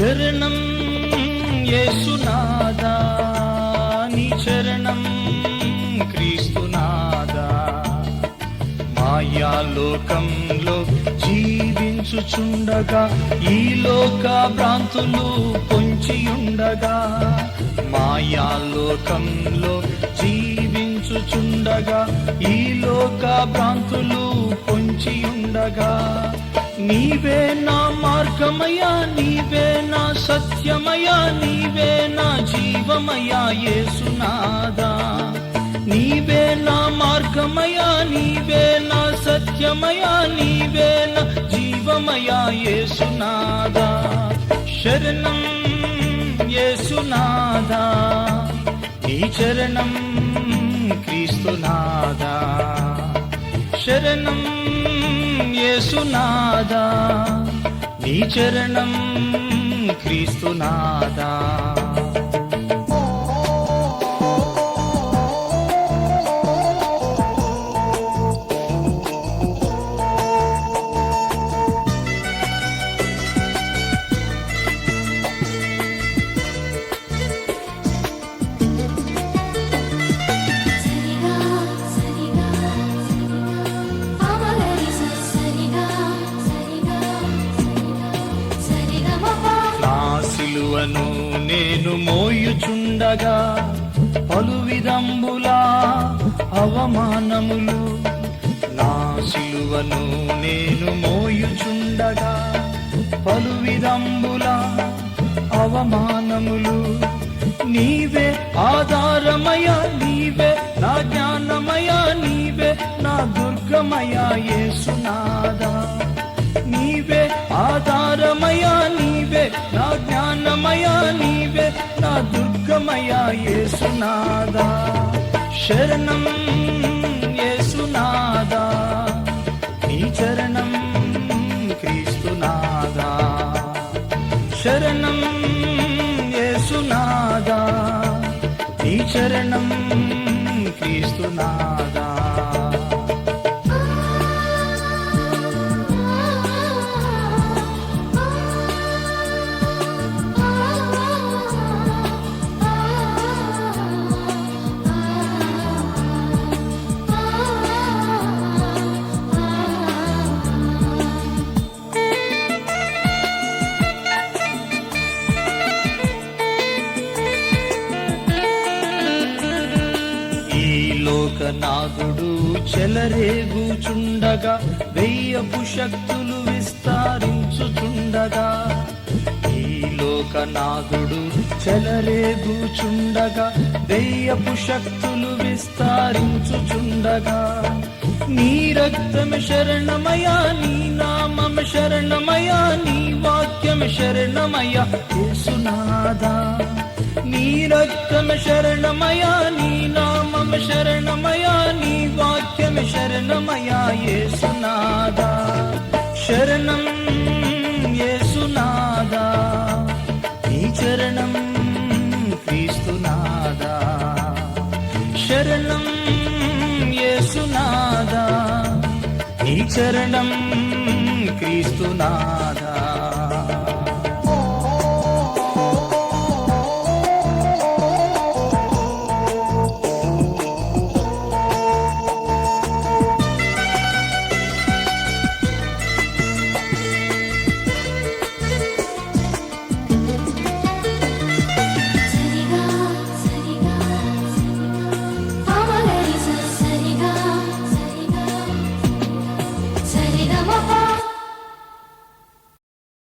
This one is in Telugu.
శరణం యేసునాదా నీ చరణం క్రీస్తునాదా మాయాలోకంలో జీవించుచుండగా ఈ లోక భ్రాంతులు పొంచియుండగా మాయాలోకంలో జీవించుచుండగా ఈ లోక భ్రాంతులు పొంచియుండగా. నీవే నా మార్గమయా సత్యమయా నీవే నా జీవమయా యేసునాదా నీవే నా మార్గమయా నీవే నా సత్యమయా నీవే నా జీవమయా యేసునాదా శరణం యేసునాదా నీ చరణం క్రీస్తునాదా శరణం యేసునాదా నీ చరణం క్రీస్తునాదా సిలువను నేను మోయుచుండగా పలు విధంబులా అవమానములు నా సిలువను నేను మోయుచుండగా పలు విధంబులా అవమానములు నీవే ఆధారమయ నీవే నా జ్ఞానమయ నీవే నా దుర్గమయ యేసునాదా దుర్గమయ యేసునాదా? శరణం యేసునాదా? నీ చరణం క్రీస్తునాదా? శరణం యేసునాదా? నీ చరణం క్రీస్తునాదా? లోకనాథుడు చెలరేగుచుండగా వెయ్యపు శక్తులు విస్తారించుచుండగా. ఈ లోకనాథుడు చెలరేగుచుండగా వెయ్యపు శక్తులు విస్తారించుచుండగా. నీ రక్తం శరణమయా నీ నామం శరణమయా నీ వాక్యం శరణమయా యేసునాదా నీ రక్తం శరణమయా నీ నామం శరణమయా నీ వాక్యం శరణమయా యేసునాదా శరణం యేసునాదా నీ చరణం క్రీస్తునాదా శరణం చరణం క్రీస్తునాథా.